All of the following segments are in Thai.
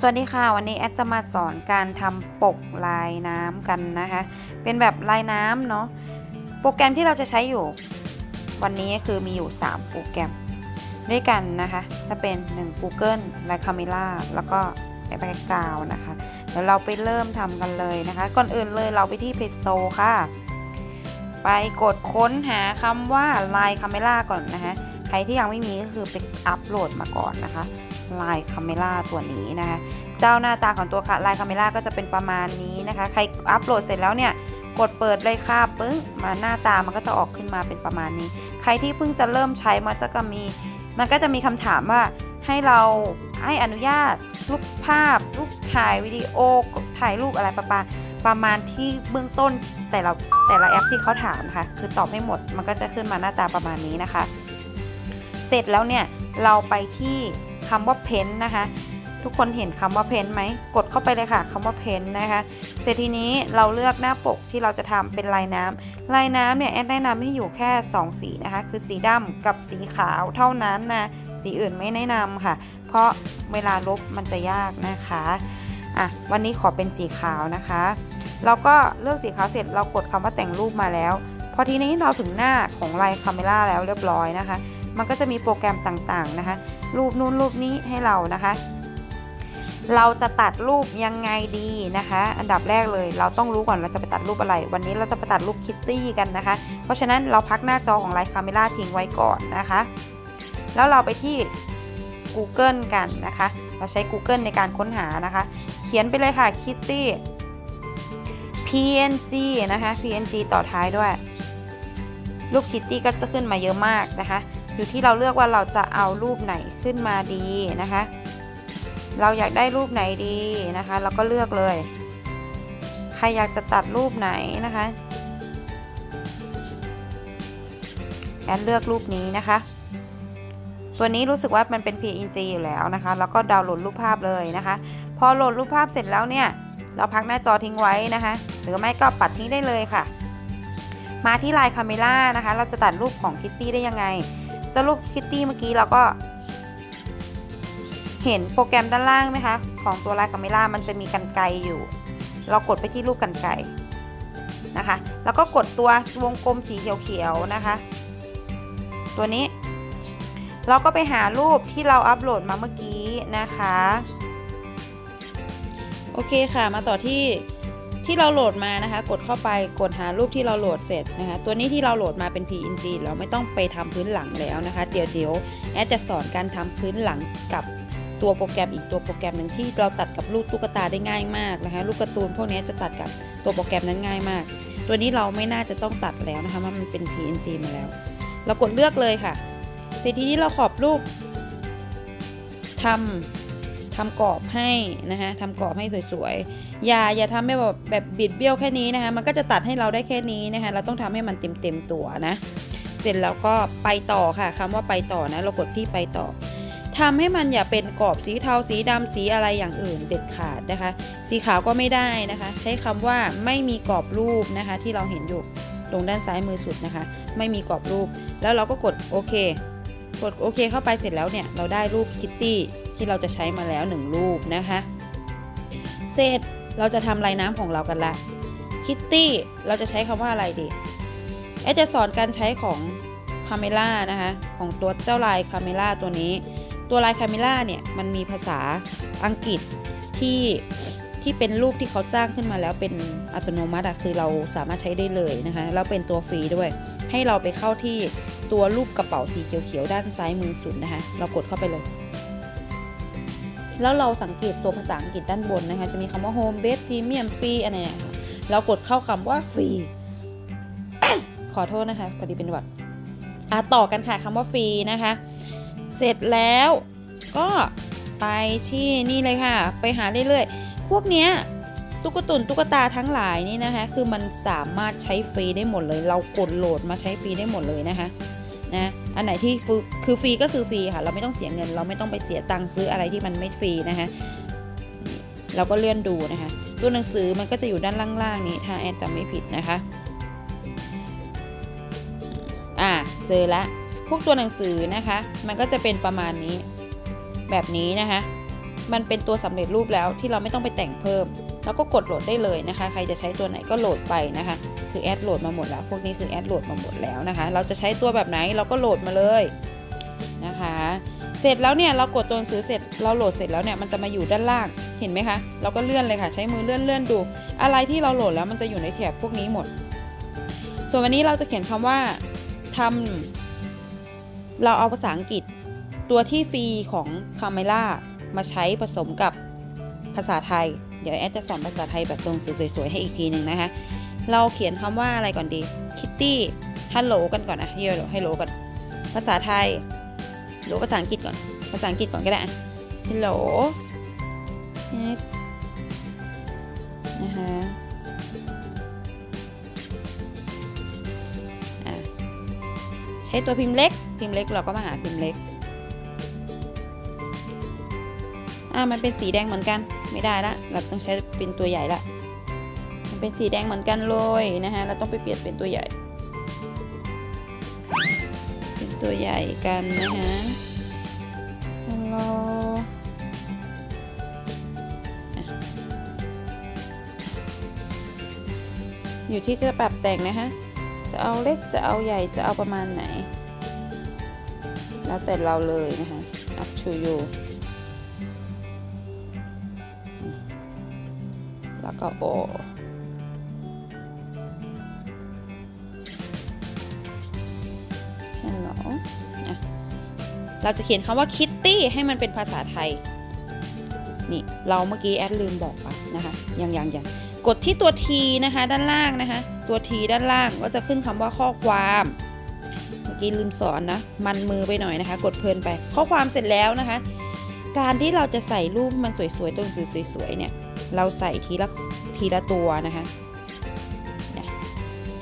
สวัสดีค่ะ วันนี้แอดจะมาสอนการทำปกลายน้ำกันนะคะ เป็นแบบลายน้ำเนาะโปรแกรมที่เราจะใช้อยู่ วันนี้คือมีอยู่ 3 โปรแกรม ด้วยกันนะคะ จะเป็น 1 Google และ Camera แล้วก็แบ็กกราวนะคะ เดี๋ยวเราไปเริ่มทำกันเลยนะคะ ก่อนอื่นเลยเราไปที่ Play Store ค่ะ ไปกดค้นหาคำว่า Line Camera ก่อนนะคะ ใครที่ยังไม่มีก็คือไปอัปโหลดมาก่อนนะคะ ลายคาเมล่าตัวนี้นะคะ เจ้าหน้าตาของตัวลายคาเมล่าก็จะเป็นประมาณนี้นะคะ ใครอัปโหลดเสร็จแล้วเนี่ยกดเปิดเลยค่ะปึ้งมาหน้าตามันก็จะออกขึ้นมาเป็นประมาณนี้ ใครที่เพิ่งจะเริ่มใช้มันจะก็มี มันก็จะมีคำถามว่าให้เราให้อนุญาตรูปภาพรูปถ่ายวิดีโอถ่ายรูปอะไรประมาณประมาณที่เบื้องต้นแต่ละแต่ละแอปที่เขาถามนะคะคือตอบให้หมดมันก็จะขึ้นมาหน้าตาประมาณนี้นะคะ เสร็จแล้วเนี่ยเราไปที่ คำว่าเพ้นนะคะ ทุกคนเห็นคำว่าเพ้นไหมกดเข้าไปเลยค่ะคำว่าเพ้นนะคะ เสร็จทีนี้เราเลือกหน้าปกที่เราจะทำเป็นลายน้ำลายน้ำเนี่ยแอดแนะนำให้อยู่แค่2สีนะคะ คือสีดำกับสีขาวเท่านั้นนะสีอื่นไม่แนะนำค่ะ เพราะเวลาลบมันจะยากนะคะอะวันนี้ขอเป็นสีขาวนะคะเราก็เลือกสีขาวเสร็จเรากดคำว่าแต่งรูปมาแล้ว พอทีนี้เราถึงหน้าของลายคาเมล่าแล้วเรียบร้อยนะคะ มันก็จะมีโปรแกรมต่างๆนะคะ รูปนู้นรูปนี้ให้เรานะคะ เราจะตัดรูปยังไงดีนะคะ อันดับแรกเลยเราต้องรู้ก่อนเราจะไปตัดรูปอะไร วันนี้เราจะไปตัดรูปคิตตี้กันนะคะ เพราะฉะนั้นเราพักหน้าจอของไลฟ์คาเมล่าทิ้งไว้ก่อนนะคะ แล้วเราไปที่ Google กันนะคะ เราใช้ Google ในการค้นหานะคะ เขียนไปเลยค่ะ Kitty PNG นะคะ PNG ต่อท้ายด้วย รูปคิตตี้ก็จะขึ้นมาเยอะมากนะคะ อยู่ที่เราเลือกว่าเราจะเอารูปไหนขึ้นมาดีนะคะ เราอยากได้รูปไหนดีนะคะ เราก็เลือกเลย ใครอยากจะตัดรูปไหนนะคะแอนเลือกรูปนี้นะคะ ตัวนี้รู้สึกว่ามันเป็น PNG อยู่แล้วนะคะ แล้วก็ดาวน์โหลดรูปภาพเลยนะคะ พอโหลดรูปภาพเสร็จแล้วเนี่ย เราพักหน้าจอทิ้งไว้นะคะ หรือไม่ก็ปัดทิ้งได้เลยค่ะ มาที่ไลน์คาเมล่านะคะ เราจะตัดรูปของคิตตี้ได้ยังไง จะรูปคิตตี้เมื่อกี้เราก็เห็นโปรแกรมด้านล่างไหมคะ ของตัวลน์คาเมล่ามันจะมีกันไกอยู่ เรากดไปที่รูปกันไกนะคะ แล้วก็กดตัววงกลมสีเขียวๆนะคะ ตัวนี้ เราก็ไปหารูปที่เราอัปโหลดมาเมื่อกี้นะคะ โอเคค่ะมาต่อที่ ที่เราโหลดมานะคะ กดเข้าไปกดหารูปที่เราโหลดเสร็จนะคะ ตัวนี้ที่เราโหลดมาเป็น PNG เราไม่ต้องไปทำพื้นหลังแล้วนะคะ เดี๋ยวเดี๋ยวแอดจะสอนการทำพื้นหลังกับตัวโปรแกรมอีกตัวโปรแกรมหนึ่งที่เราตัดกับรูปตุ๊กตาได้ง่ายมากนะคะรูปการ์ตูนพวกนี้จะตัดกับตัวโปรแกรมนั้นง่ายมาก ตัวนี้เราไม่น่าจะต้องตัดแล้วนะคะเพราะมันเป็น PNG มาแล้ว เรากดเลือกเลยค่ะเสร็จทีนี้เราขอบรูปทำ ทำกรอบให้นะคะทำกรอบให้สวยๆ อย่าอย่าทำให้แบบแบบบิดเบี้ยวแค่นี้นะคะ มันก็จะตัดให้เราได้แค่นี้นะคะ เราต้องทำให้มันเต็มเต็มๆตัวนะ เสร็จแล้วก็ไปต่อค่ะคำว่าไปต่อนะ เรากดที่ไปต่อทำให้มันอย่าเป็นกรอบสีเทาสีดำสีอะไรอย่างอื่นเด็ดขาดนะคะ สีขาวก็ไม่ได้นะคะ ใช้คำว่าไม่มีกรอบรูปนะคะ ที่เราเห็นอยู่ตรงด้านซ้ายมือสุดนะคะ ไม่มีกรอบรูป แล้วเราก็กดโอเค กดโอเคเข้าไปเสร็จแล้วเนี่ย เราได้รูปคิตตี้ ที่เราจะใช้มาแล้วหนึ่งรูปนะคะ เสร็จเราจะทำลายน้ำของเรากันละคิตตี้เราจะใช้คำว่าอะไรดีแอดจะสอนการใช้ของคาเมล่านะคะของตัวเจ้าลายคาเมล่าตัวนี้ ตัวลายคาเมล่าเนี่ยมันมีภาษาอังกฤษที่ที่เป็นรูปที่เขาสร้างขึ้นมาแล้วเป็นอัตโนมัติอะคือเราสามารถใช้ได้เลยนะคะแล้วเป็นตัวฟรีด้วย ให้เราไปเข้าที่ตัวรูปกระเป๋าสีเขียวๆด้านซ้ายมือสุดนะคะ เรากดเข้าไปเลย แล้วเราสังเกตตัวภาษาอังกฤษด้านบนนะคะ จะมีคำว่า home base premium free อะไรเนี่ยค่ะเรากดเข้าคำว่าฟรีขอโทษนะคะพอดีเป็นหวัดอะต่อกันค่ะคำว่าฟรีนะคะ เสร็จแล้วก็ไปที่นี่เลยค่ะ ไปหาเรื่อยๆ พวกเนี้ยตุ๊กตุนตุ๊กตาทั้งหลายนี่นะคะ คือมันสามารถใช้ฟรีได้หมดเลย เรากดโหลดมาใช้ฟรีได้หมดเลยนะคะ นะอันไหนที่คือฟรีก็คือฟรีค่ะเราไม่ต้องเสียเงิน เราไม่ต้องไปเสียตังค์ซื้ออะไรที่มันไม่ฟรีนะคะเราก็เลื่อนดูนะคะตัวหนังสือมันก็จะอยู่ด้านล่างๆนี้ถ้าแอดจำไม่ผิดนะคะอ่าเจอละพวกตัวหนังสือนะคะ มันก็จะเป็นประมาณนี้แบบนี้นะคะมันเป็นตัวสำเร็จรูปแล้วที่เราไม่ต้องไปแต่งเพิ่ม แล้วก็กดโหลดได้เลยนะคะ ใครจะใช้ตัวไหนก็โหลดไปนะคะ คือแอดโหลดมาหมดแล้ว พวกนี้คือแอดโหลดมาหมดแล้วนะคะ เราจะใช้ตัวแบบไหนเราก็โหลดมาเลยนะคะ เสร็จแล้วเนี่ยเรากดตัวหนังสือเสร็จ เราโหลดเสร็จแล้วเนี่ยมันจะมาอยู่ด้านล่าง เห็นไหมคะ เราก็เลื่อนเลยค่ะ ใช้มือเลื่อนเลื่อนดู อะไรที่เราโหลดแล้วมันจะอยู่ในแถบพวกนี้หมด ส่วนวันนี้เราจะเขียนคำว่าทำเราเอาภาษาอังกฤษตัวที่ฟรีของคาเมล่ามาใช้ผสมกับภาษาไทย เดี๋ยวแอดจะสอนภาษาไทยแบบตรงสวยๆให้อีกทีหนึ่งนะคะ เราเขียนคำว่าอะไรก่อนดีคิตตี้ฮัลโหลกันก่อนนะเฮียฮัลโหลก่อนภาษาไทยหรือภาษาอังกฤษก่อน ภาษาอังกฤษก่อนก็ได้ฮัลโหล yes นะคะใช้ตัวพิมพ์เล็ก พิมพ์เล็กเราก็มาหาพิมพ์เล็ก อ่ามันเป็นสีแดงเหมือนกัน ไม่ได้ละ เราต้องใช้เป็นตัวใหญ่ละมันเป็นสีแดงเหมือนกันเลยนะฮะเราต้องไปเปลี่ยนเป็นตัวใหญ่ เป็นตัวใหญ่กันนะฮะฮัลโหลอะอยู่ที่จะปรับแต่งนะฮะจะเอาเล็กจะเอาใหญ่จะเอาประมาณไหน แล้วแต่เราเลยนะคะ up to you ก็โอเราจะเขียนคำว่าคิตตี้ให้มันเป็นภาษาไทย นี่ เราเมื่อกี้แอดลืมบอกไปนะคะยังยังยังกดที่ตัว T นะคะ ด้านล่างนะคะ ตัว T ด้านล่างก็จะขึ้นคำว่าข้อความ เมื่อกี้ลืมสอนนะ มันมือไปหน่อยนะคะ กดเพลินไป ข้อความเสร็จแล้วนะคะ การที่เราจะใส่รูปมันสวยๆตัวหนังสือสวยๆเนี่ย เราใส่ทีละทีละตัวนะคะ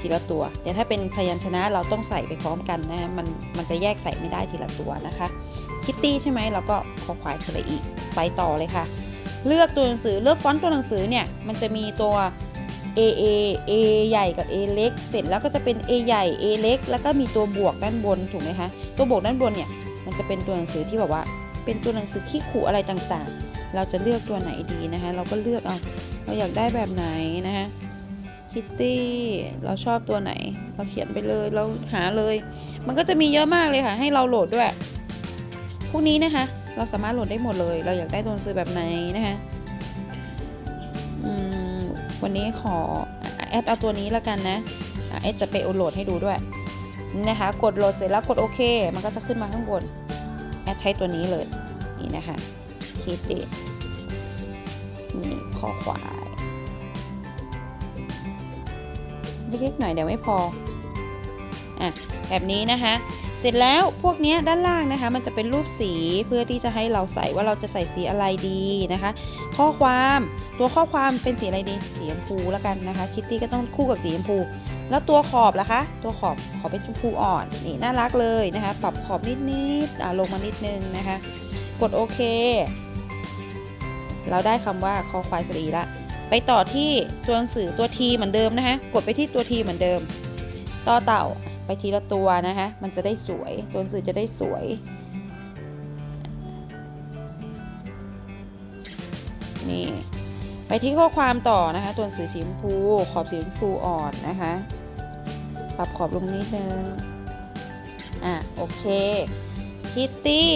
ทีละตัว แต่ถ้าเป็นพยัญชนะเราต้องใส่ไปพร้อมกันนะมันมันจะแยกใส่ไม่ได้ทีละตัวนะคะ คิตตี้ใช่ไหมเราก็ขอควายสระอีกไปต่อเลยค่ะ เลือกตัวหนังสือเลือกฟอนต์ตัวหนังสือเนี่ยมันจะมีตัว A A A ใหญ่กับ A เล็กเสร็จแล้วก็จะเป็น A ใหญ่ A เล็กแล้วก็มีตัวบวกด้านบนถูกไหมคะตัวบวกด้านบนเนี่ยมันจะเป็นตัวหนังสือที่แบบว่า เป็นตัวหนังสือขี้ขู่อะไรต่างๆ เราจะเลือกตัวไหนดีนะคะ เราก็เลือกเอาเราอยากได้แบบไหนนะคะคิตตี้เราชอบตัวไหน เราเขียนไปเลยเราหาเลย มันก็จะมีเยอะมากเลยค่ะ ให้เราโหลดด้วยพวกนี้นะคะ เราสามารถโหลดได้หมดเลย เราอยากได้ตัวหนังสือแบบไหนนะคะวันนี้ขอแอดเอาตัวนี้แล้วกันนะอะแอดจะไปโหลดให้ดูด้วยนะคะ กดโหลดเสร็จแล้วกดโอเค มันก็จะขึ้นมาข้างบน แอดใช้ตัวนี้เลยนี่นะคะ คิตตี้นี่ข้อควายเล็กๆหน่อยเดี๋ยวไม่พออะแบบนี้นะคะ เสร็จแล้วพวกนี้ด้านล่างนะคะ มันจะเป็นรูปสีเพื่อที่จะให้เราใส่ว่าเราจะใส่สีอะไรดีนะคะ ข้อความตัวข้อความเป็นสีอะไรดีสีชมพูแล้วกันนะคะ คิตตี้ก็ต้องคู่กับสีชมพู แล้วตัวขอบล่ะคะ ตัวขอบขอเป็นชมพูอ่อนนี่น่ารักเลยนะคะ ปรับขอบนิดๆอ่าลงมานิดนึงนะคะ กดโอเค เราได้คำว่าคอควายสรีละไปต่อที่ตัวหนังสือตัวทีเหมือนเดิมนะคะกดไปที่ตัวทีเหมือนเดิม ต่อเต่าไปทีละตัวนะคะมันจะได้สวย ตัวหนังสือจะได้สวย นี่ไปที่ข้อความต่อนะคะ ตัวหนังสือสีชมพู ขอบสีชมพูอ่อนนะคะ ปรับขอบลงนิดนึง อะโอเคคิตตี้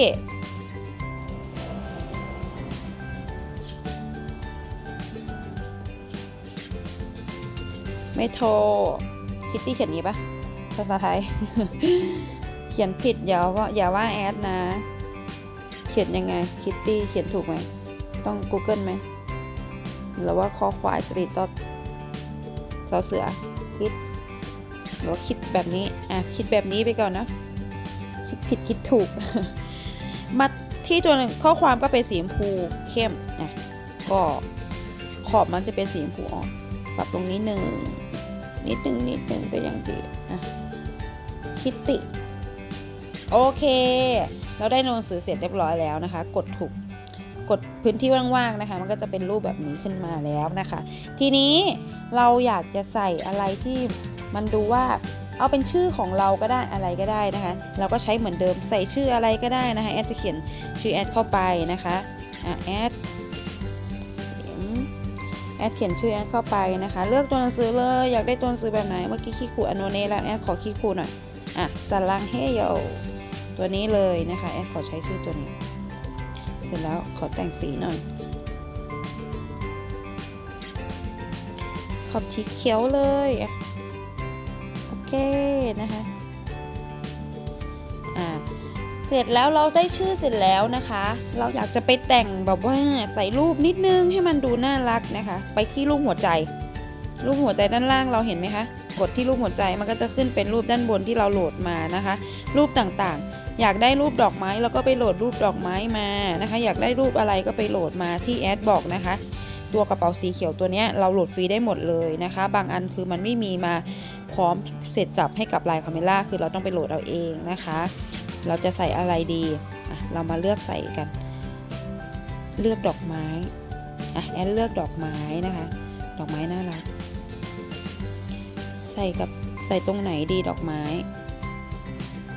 ไม่โทร คิตตี้เขียนนี้ปะภาษาไทย เขียนผิดอย่าว่าอย่าว่าแอดนะ เขียนยังไง คิตตี้เขียนถูกไหม ต้อง Google ไหม หรือว่าคอควายสตรีตอสอเสือ คิดหรือว่าคิดแบบนี้ อะ คิดแบบนี้ไปก่อนนะ คิดผิดคิดถูก มาที่ตัวนึงข้อความก็เป็นสีชมพูเข้มนะก็ขอบมันจะเป็นสีชมพูอ่อนปรับตรงนี้หนึ่ง นิดหนึ่งนิดหนึ่งก็ยังดีคิตติ โอเค เราได้หนังสือเสร็จเรียบร้อยแล้วนะคะ กดถูกกดพื้นที่ว่างๆนะคะ มันก็จะเป็นรูปแบบนี้ขึ้นมาแล้วนะคะ ทีนี้เราอยากจะใส่อะไรที่มันดูว่าเอาเป็นชื่อของเราก็ได้อะไรก็ได้นะคะ เราก็ใช้เหมือนเดิมใส่ชื่ออะไรก็ได้นะคะแอดจะเขียนชื่อแอดเข้าไปนะคะแอด ดเขียนชื่อแอดเข้าไปนะคะ เลือกตัวหนังสือเลย อยากได้ตัวหนังสือแบบไหน เมื่อกี้คีคูอโนเน่แล้วแอดขอคีคูหน่อย อะสลังเฮโยตัวนี้เลยนะคะแอดขอใช้ชื่อตัวนี้ เสร็จแล้วขอแต่งสีหน่อย ขอบสีเขียวเลย โอเคนะคะ เสร็จแล้วเราได้ชื่อเสร็จแล้วนะคะ เราอยากจะไปแต่งแบบว่าใส่รูปนิดนึงให้มันดูน่ารักนะคะ ไปที่รูปหัวใจ รูปหัวใจด้านล่างเราเห็นไหมคะ กดที่รูปหัวใจมันก็จะขึ้นเป็นรูปด้านบนที่เราโหลดมานะคะ รูปต่างๆ อยากได้รูปดอกไม้เราก็ไปโหลดรูปดอกไม้มานะคะ อยากได้รูปอะไรก็ไปโหลดมาที่แอดบอกนะคะ ตัวกระเป๋าสีเขียวตัวนี้เราโหลดฟรีได้หมดเลยนะคะ บางอันคือมันไม่มีมาพร้อมเสร็จสับให้กับลายคาเมล่าคือเราต้องไปโหลดเอาเองนะคะ เราจะใส่อะไรดีเรามาเลือกใส่กัน เลือกดอกไม้อะแอนเลือกดอกไม้นะคะ ดอกไม้น่ารัก ใส่กับใส่ตรงไหนดีดอกไม้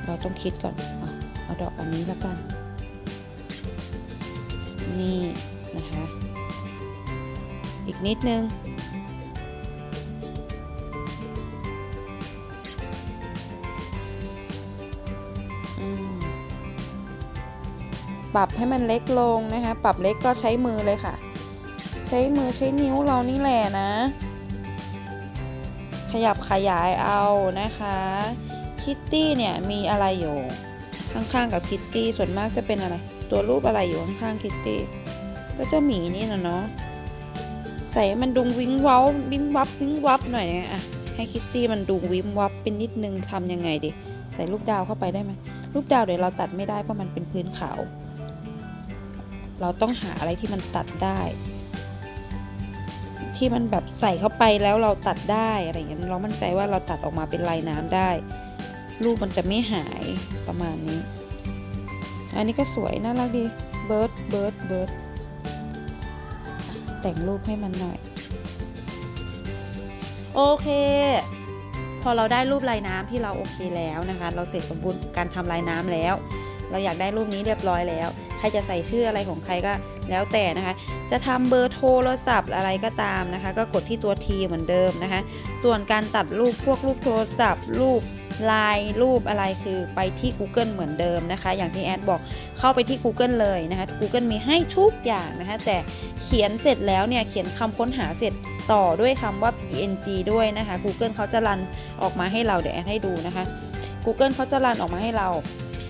เราต้องคิดก่อนอะเอาดอกอันนี้แล้วกัน นี่นะคะ อีกนิดนึง ปรับให้มันเล็กลงนะคะ ปรับเล็กก็ใช้มือเลยค่ะ ใช้มือใช้นิ้วเรานี่แหละนะ ขยับขยายเอานะคะคิตตี้เนี่ยมีอะไรอยู่ข้างๆกับคิตตี้ส่วนมากจะเป็นอะไร ตัวรูปอะไรอยู่ข้างๆคิตตี้ก็เจ้าหมีนี่นะเนาะใส่มันดุงวิ้งว้าวิ้งวับวิ้งวับหน่อยนะอะให้คิตตี้มันดุงวิ้งวับเป็นนิดนึงทำยังไงดีใส่ลูกดาวเข้าไปได้ไหมลูกดาวเดี๋ยวเราตัดไม่ได้เพราะมันเป็นพื้นขาว เราต้องหาอะไรที่มันตัดได้ ที่มันแบบใส่เข้าไปแล้วเราตัดได้อะไรอย่างเงี้ยเรามั่นใจว่าเราตัดออกมาเป็นลายน้ำได้ รูปมันจะไม่หายประมาณนี้ อันนี้ก็สวยน่ารักดีเบิร์ดเบิร์ดเบิร์ดแต่งรูปให้มันหน่อย โอเค พอเราได้รูปลายน้ำที่เราโอเคแล้วนะคะ เราเสร็จสมบูรณ์การทำลายน้ำแล้ว เราอยากได้รูปนี้เรียบร้อยแล้ว ใครจะใส่ชื่ออะไรของใครก็แล้วแต่นะคะ จะทำเบอร์โทรศัพท์อะไรก็ตามนะคะ ก็กดที่ตัว T เหมือนเดิมนะคะ ส่วนการตัดรูปพวกรูปโทรศัพท์ รูปไลน์รูปอะไรคือไปที่ Google เหมือนเดิมนะคะ อย่างที่แอดบอกเข้าไปที่ Google เลยนะคะ Google มีให้ทุกอย่างนะคะ แต่เขียนเสร็จแล้วเนี่ยเขียนคำค้นหาเสร็จต่อด้วยคำว่า png ด้วยนะคะ Google เขาจะรันออกมาให้เราเดี๋ยวแอดให้ดูนะคะ Google เขาจะรันออกมาให้เรา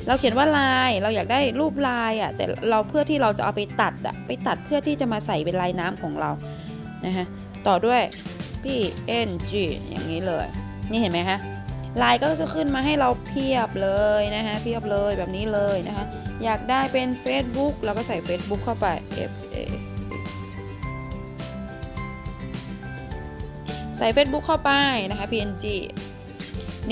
เราเขียนว่าลายเราอยากได้รูปลายอะแต่เราเพื่อที่เราจะเอาไปตัดอะไปตัดเพื่อที่จะมาใส่เป็นลายน้ำของเรานะคะต่อด้วย png อย่างนี้เลย นี่เห็นไหมคะลายก็จะขึ้นมาให้เราเพียบเลยนะคะเพียบเลยแบบนี้เลยนะคะอยากได้เป็น Facebook เราก็ใส่ Facebook เข้าไป f s ใส่ Facebook เข้าไปนะคะ png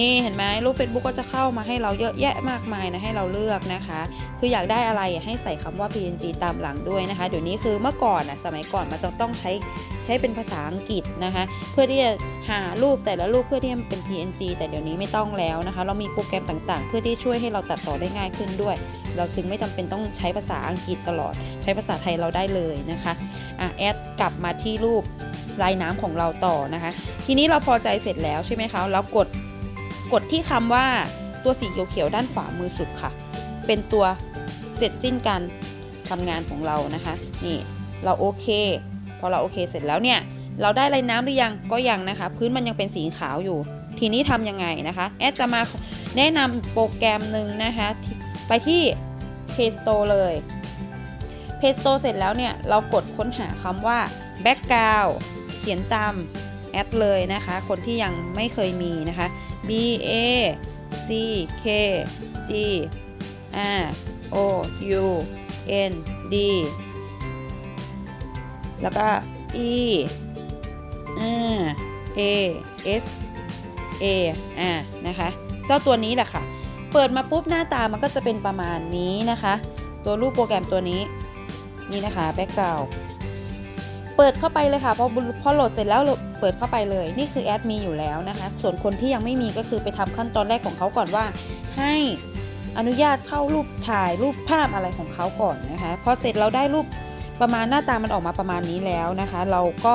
นี่เห็นไหมรูป Facebook ก็จะเข้ามาให้เราเยอะแยะมากมายนะให้เราเลือกนะคะ คืออยากได้อะไรให้ใส่คำว่า png ตามหลังด้วยนะคะ เดี๋ยวนี้คือเมื่อก่อนอะสมัยก่อนมันต้องต้องใช้ใช้เป็นภาษาอังกฤษนะคะ เพื่อที่จะหารูปแต่ละรูปเพื่อที่มันเป็น png แต่เดี๋ยวนี้ไม่ต้องแล้วนะคะ เรามีโปรแกรมต่างๆ เพื่อที่ช่วยให้เราตัดต่อได้ง่ายขึ้นด้วย เราจึงไม่จำเป็นต้องใช้ภาษาอังกฤษตลอด ใช้ภาษาไทยเราได้เลยนะคะอะแอดกลับมาที่รูปลายน้ำของเราต่อนะคะ ทีนี้เราพอใจเสร็จแล้วใช่ไหมคะ เรากด กดที่คำว่าตัวสีเขียวๆด้านขวามือสุดค่ะ เป็นตัวเสร็จสิ้นการทำงานของเรานะคะ นี่เราโอเค พอเราโอเคเสร็จแล้วเนี่ย เราได้ลายน้ำหรือยังก็ยังนะคะ พื้นมันยังเป็นสีขาวอยู่ ทีนี้ทำยังไงนะคะ แอดจะมาแนะนำโปรแกรมหนึ่งนะคะ ไปที่ Play Store เลย Play Store เสร็จแล้วเนี่ย เรากดค้นหาคำว่า background เขียนตาม อดเลยนะคะ คนที่ยังไม่เคยมีนะคะ B A C K G R O U N D แล้วก็ E R A S A R นะคะ เจ้าตัวนี้แหละค่ะ เปิดมาปุ๊บหน้าตามันก็จะเป็นประมาณนี้นะคะ ตัวรูปโปรแกรมตัวนี้ นี่นะคะ แบ็กกราว เปิดเข้าไปเลยค่ะพอพอโหลดเสร็จแล้วเปิดเข้าไปเลย นี่คือแอดมีอยู่แล้วนะคะ ส่วนคนที่ยังไม่มีก็คือไปทำขั้นตอนแรกของเขาก่อนว่า ให้อนุญาตเข้ารูปถ่ายรูปภาพอะไรของเขาก่อนนะคะพอเสร็จเราได้รูปประมาณหน้าตามันออกมาประมาณนี้แล้วนะคะ เราก็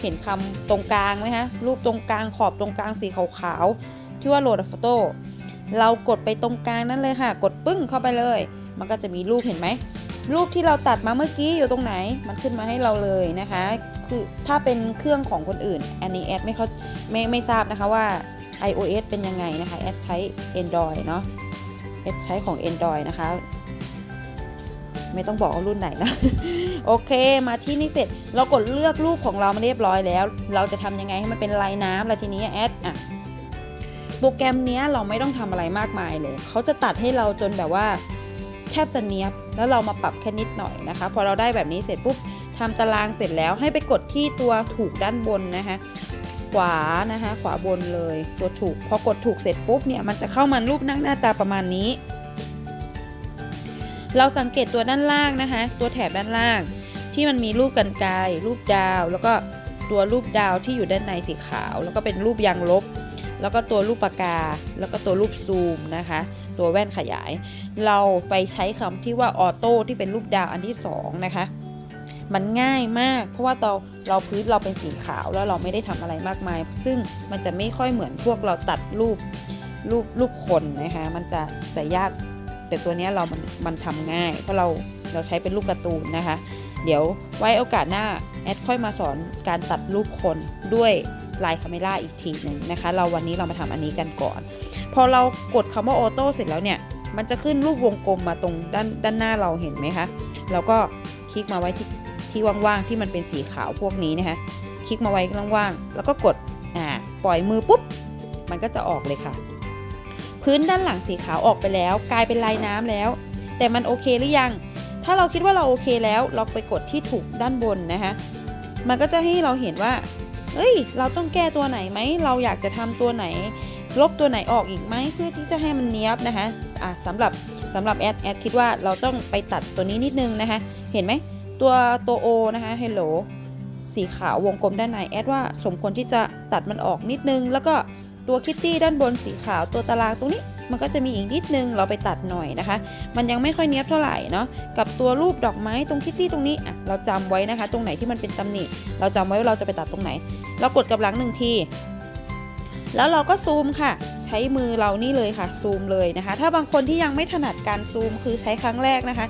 เห็นคำตรงกลางไหมคะรูปตรงกลางขอบตรงกลางสีขาวๆที่ว่าโหลดโฟโต้เรากดไปตรงกลางนั่นเลยค่ะ กดปึ้งเข้าไปเลย มันก็จะมีรูปเห็นไหม รูปที่เราตัดมาเมื่อกี้อยู่ตรงไหน มันขึ้นมาให้เราเลยนะคะ คือถ้าเป็นเครื่องของคนอื่น อันนี้แอดไม่เขาไม่ไม่ทราบนะคะว่า iOS เป็นยังไงนะคะ แอดใช้ Android เนาะ แอดใช้ของ Android นะคะ ไม่ต้องบอกว่ารุ่นไหนนะ โอเค มาที่นี่เสร็จ เรากดเลือกรูปของเรามาเรียบร้อยแล้ว เราจะทำยังไงให้มันเป็นลายน้ำแล้วทีนี้แอดอะโปรแกรมเนี้ยเราไม่ต้องทำอะไรมากมายเลย เขาจะตัดให้เราจนแบบว่า แทบจะเนี้ยบ แล้วเรามาปรับแค่นิดหน่อยนะคะ พอเราได้แบบนี้เสร็จปุ๊บทำตารางเสร็จแล้วให้ไปกดที่ตัวถูกด้านบนนะคะขวานะคะขวาบนเลยตัวถูก พอกดถูกเสร็จปุ๊บเนี่ยมันจะเข้ามารูปนั่งหน้าตาประมาณนี้ เราสังเกตตัวด้านล่างนะคะ ตัวแถบด้านล่าง ที่มันมีรูปกันไกรรูปดาว แล้วก็ตัวรูปดาวที่อยู่ด้านในสีขาว แล้วก็เป็นรูปยางลบ แล้วก็ตัวรูปปากกา แล้วก็ตัวรูปซูมนะคะ ตัวแว่นขยาย เราไปใช้คำที่ว่าออโต้ที่เป็นรูปดาวอันที่สองนะคะ มันง่ายมาก เพราะว่าเราเราพื้นเราเป็นสีขาวแล้วเราไม่ได้ทำอะไรมากมาย ซึ่งมันจะไม่ค่อยเหมือนพวกเราตัดรูปรูปรูปคนนะคะ มันจะจะยาก แต่ตัวนี้เรา มันมันทำง่าย เพราะเราเราใช้เป็นรูปการ์ตูนนะคะ เดี๋ยวไว้โอกาสหน้าแอดค่อยมาสอนการตัดรูปคนด้วยลายคาเมล่าอีกทีหนึ่งนะคะ เราวันนี้เรามาทำอันนี้กันก่อน พอเรากดคำว่าออโต้เสร็จแล้วเนี่ย มันจะขึ้นรูปวงกลมมาตรงด้านด้านหน้าเราเห็นไหมคะเราก็คลิกมาไว้ที่ที่ว่างๆที่มันเป็นสีขาวพวกนี้นะคะ คลิกมาไว้ว่างๆ แล้วก็กดอ่าปล่อยมือปุ๊บ มันก็จะออกเลยค่ะ พื้นด้านหลังสีขาวออกไปแล้ว กลายเป็นลายน้ำแล้ว แต่มันโอเคหรือยัง ถ้าเราคิดว่าเราโอเคแล้ว เราไปกดที่ถูกด้านบนนะคะ มันก็จะให้เราเห็นว่าเอ้ย เราต้องแก้ตัวไหนไหม เราอยากจะทำตัวไหน ลบตัวไหนออกอีกไหมเพื่อที่จะให้มันเนี้ยบนะคะอะสำหรับสำหรับแอดแอดคิดว่าเราต้องไปตัดตัวนี้นิดนึงนะคะเห็นไหมตัวตัว O นะคะ Hello สีขาววงกลมด้านในแอดว่าสมควรที่จะตัดมันออกนิดนึง แล้วก็ตัวคิตตี้ด้านบนสีขาวตัวตารางตรงนี้มันก็จะมีอีกนิดนึงเราไปตัดหน่อยนะคะ มันยังไม่ค่อยเนี้ยบเท่าไหร่เนาะกับตัวรูปดอกไม้ตรงคิตตี้ตรงนี้อะเราจำไว้นะคะ ตรงไหนที่มันเป็นตำหนิเราจำไว้ว่าเราจะไปตัดตรงไหน เรากดกับหลังหนึ่งที แล้วเราก็ซูมค่ะ ใช้มือเรานี่เลยค่ะ ซูมเลยนะคะ ถ้าบางคนที่ยังไม่ถนัดการซูมคือใช้ครั้งแรกนะคะ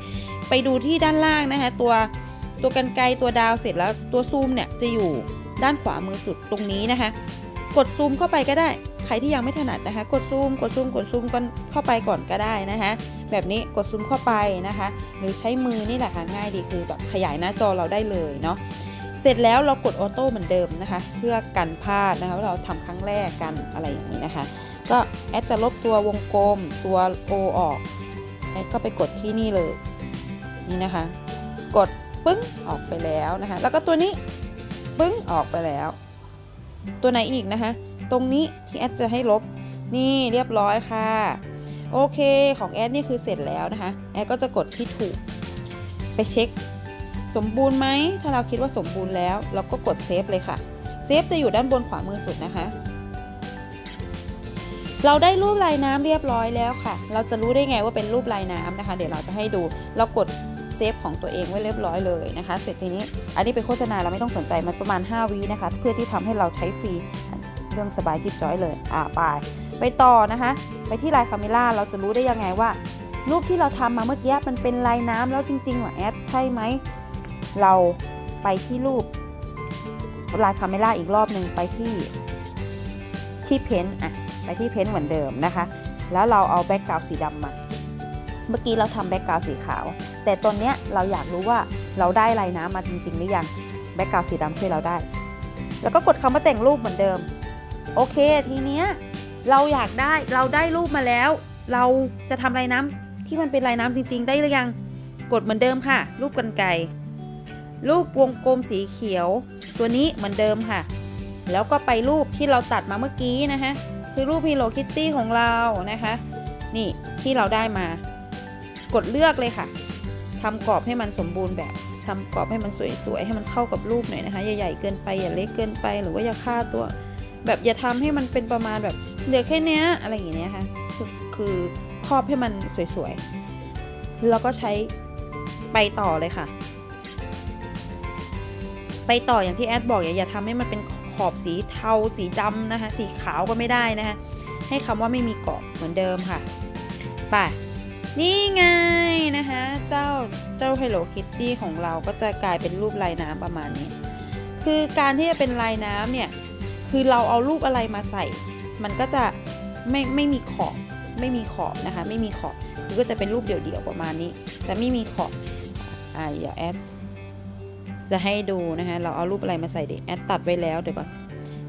ไปดูที่ด้านล่างนะคะ ตัวตัวกันไกรตัวดาวเสร็จแล้วตัวซูมเนี่ยจะอยู่ด้านขวามือสุดตรงนี้นะคะ กดซูมเข้าไปก็ได้ ใครที่ยังไม่ถนัดนะคะ กดซูม กดซูม กดซูมกันเข้าไปก่อนก็ได้นะคะ แบบนี้กดซูมเข้าไปนะคะ หรือใช้มือนี่แหละค่ะง่ายดีคือแบบขยายหน้าจอเราได้เลยเนาะ เสร็จแล้วเรากดออโต้เหมือนเดิมนะคะ เพื่อกันพลาดนะคะว่าเราทำครั้งแรกกันอะไรอย่างนี้นะคะ ก็แอดจะลบตัววงกลมตัว O ออกแอดก็ไปกดที่นี่เลยนี่นะคะ กดปึ้งออกไปแล้วนะคะ แล้วก็ตัวนี้ปึ้งออกไปแล้ว ตัวไหนอีกนะคะ ตรงนี้ที่แอดจะให้ลบนี่เรียบร้อยค่ะโอเคของแอดนี่คือเสร็จแล้วนะคะ แอดก็จะกดที่ถูก ไปเช็ค สมบูรณ์ไหม ถ้าเราคิดว่าสมบูรณ์แล้ว เราก็กดเซฟเลยค่ะ เซฟจะอยู่ด้านบนขวามือสุดนะคะ เราได้รูปลายน้ำเรียบร้อยแล้วค่ะ เราจะรู้ได้ไงว่าเป็นรูปลายน้ำนะคะ เดี๋ยวเราจะให้ดู เรากดเซฟของตัวเองไว้เรียบร้อยเลยนะคะ เสร็จทีนี้ อันนี้เป็นโฆษณาเราไม่ต้องสนใจ มันประมาณ 5วินะคะ เพื่อที่ทำให้เราใช้ฟรีเรื่องสบายจิ๊บจ้อยเลย อ่าไป ไปต่อนะคะ ไปที่ลายคาเมล่า เราจะรู้ได้ยังไงว่ารูปที่เราทำมาเมื่อกี้มันเป็นลายน้ำแล้วจริงๆหรอแอดใช่ไหม เราไปที่รูปลายคาเมล่าอีกรอบหนึ่งไปที่ที่เพ้นท์อะไปที่เพ้นท์เหมือนเดิมนะคะ แล้วเราเอาแบ็กกราวสีดำมา เมื่อกี้เราทำแบ็กกราวสีขาว แต่ตอนเนี้ยเราอยากรู้ว่าเราได้ลายน้ำมาจริง ๆ หรือยังแบ็กกราวสีดำช่วยเราได้ แล้วก็กดคำว่าแต่งรูปเหมือนเดิม โอเคทีเนี้ยเราอยากได้เราได้รูปมาแล้ว เราจะทำลายน้ำที่มันเป็นลายน้ำจริง ๆ ได้หรือยัง กดเหมือนเดิมค่ะ รูปกันไก รูปวงกลมสีเขียว ตัวนี้เหมือนเดิมค่ะ แล้วก็ไปรูปที่เราตัดมาเมื่อกี้นะคะคือรูป Hello Kitty ของเรานะคะ นี่ที่เราได้มากดเลือกเลยค่ะทำกรอบให้มันสมบูรณ์แบบทำกรอบให้มันสวยๆ ให้มันเข้ากับรูปหน่อยนะคะ ใหญ่ๆเกินไปอย่าเล็กเกินไปหรือว่าอย่าฆ่าตัว แบบอย่าทำให้มันเป็นประมาณแบบเหลือแค่นี้อะไรอย่างเงี้ยค่ะคือคือครอบให้มันสวยๆ แล้วก็ใช้ไปต่อเลยค่ะ ไปต่ออย่างที่แอดบอกอย่าอย่าทำให้มันเป็นขอบสีเทาสีดำนะคะ สีขาวก็ไม่ได้นะคะให้คำว่าไม่มีเกาะเหมือนเดิมค่ะไปนี่ไงนะคะ เจ้าเจ้า Hello Kitty ของเราก็จะกลายเป็นรูปลายน้ำประมาณนี้ คือการที่จะเป็นลายน้ำเนี่ย คือเราเอารูปอะไรมาใส่ มันก็จะไม่ไม่มีขอบไม่มีขอบนะคะ ไม่มีขอบคือก็จะเป็นรูปเดี่ยวๆประมาณนี้ จะไม่มีขอบอ่าอย่าแอด จะให้ดูนะคะเราเอารูปอะไรมาใส่ดิแอดตัดไว้แล้วเดี๋ยวก่อน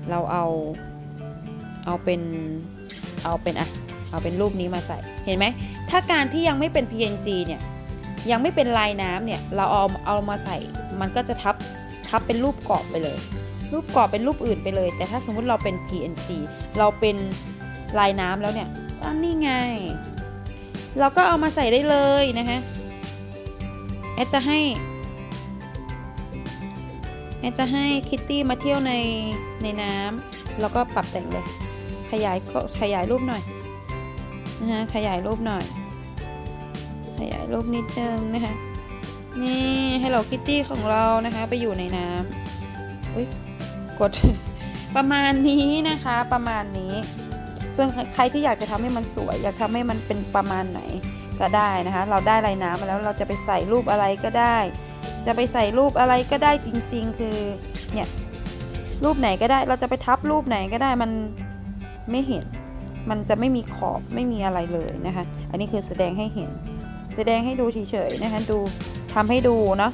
เราเอาเอาเป็นเอาเป็นอะเอาเป็นรูปนี้มาใส่เห็นไหมถ้าการที่ยังไม่เป็น PNG เนี่ยยังไม่เป็นลายน้ำเนี่ยเราเอาเอามาใส่มันก็จะทับทับเป็นรูปกรอบไปเลย รูปกรอบเป็นรูปอื่นไปเลย แต่ถ้าสมมุติเราเป็น PNG เราเป็นลายน้ำแล้วเนี่ยอันนี่ไง เราก็เอามาใส่ได้เลยนะคะแอดจะให้ แอดจะให้คิตตี้มาเที่ยวในในน้ำแล้วก็ปรับแต่งเลย ขยายขยายรูปหน่อยนะคะขยายรูปหน่อย ขยายรูปนิดนึงนะคะนี่ให้เราคิตตี้ของเรานะคะไปอยู่ในน้ำอุ้ยกดประมาณนี้นะคะประมาณนี้ ส่วนใครที่อยากจะทำให้มันสวย อยากทำให้มันเป็นประมาณไหนก็ได้นะคะ เราได้ลายน้ำมาแล้วเราจะไปใส่รูปอะไรก็ได้ จะไปใส่รูปอะไรก็ได้จริง ๆ คือเนี่ยรูปไหนก็ได้เราจะไปทับรูปไหนก็ได้มันไม่เห็น มันจะไม่มีขอบไม่มีอะไรเลยนะคะ อันนี้คือแสดงให้เห็น แสดงให้ดูเฉยๆนะคะดูทำให้ดูเนาะ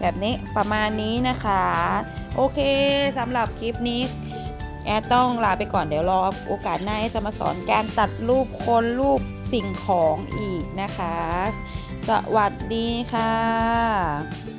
แบบนี้ประมาณนี้นะคะ โอเคสำหรับคลิปนี้ แอดต้องลาไปก่อนเดี๋ยวรอโอกาสหน้าจะมาสอนการตัดรูปคนรูปสิ่งของอีกนะคะ สวัสดีค่ะ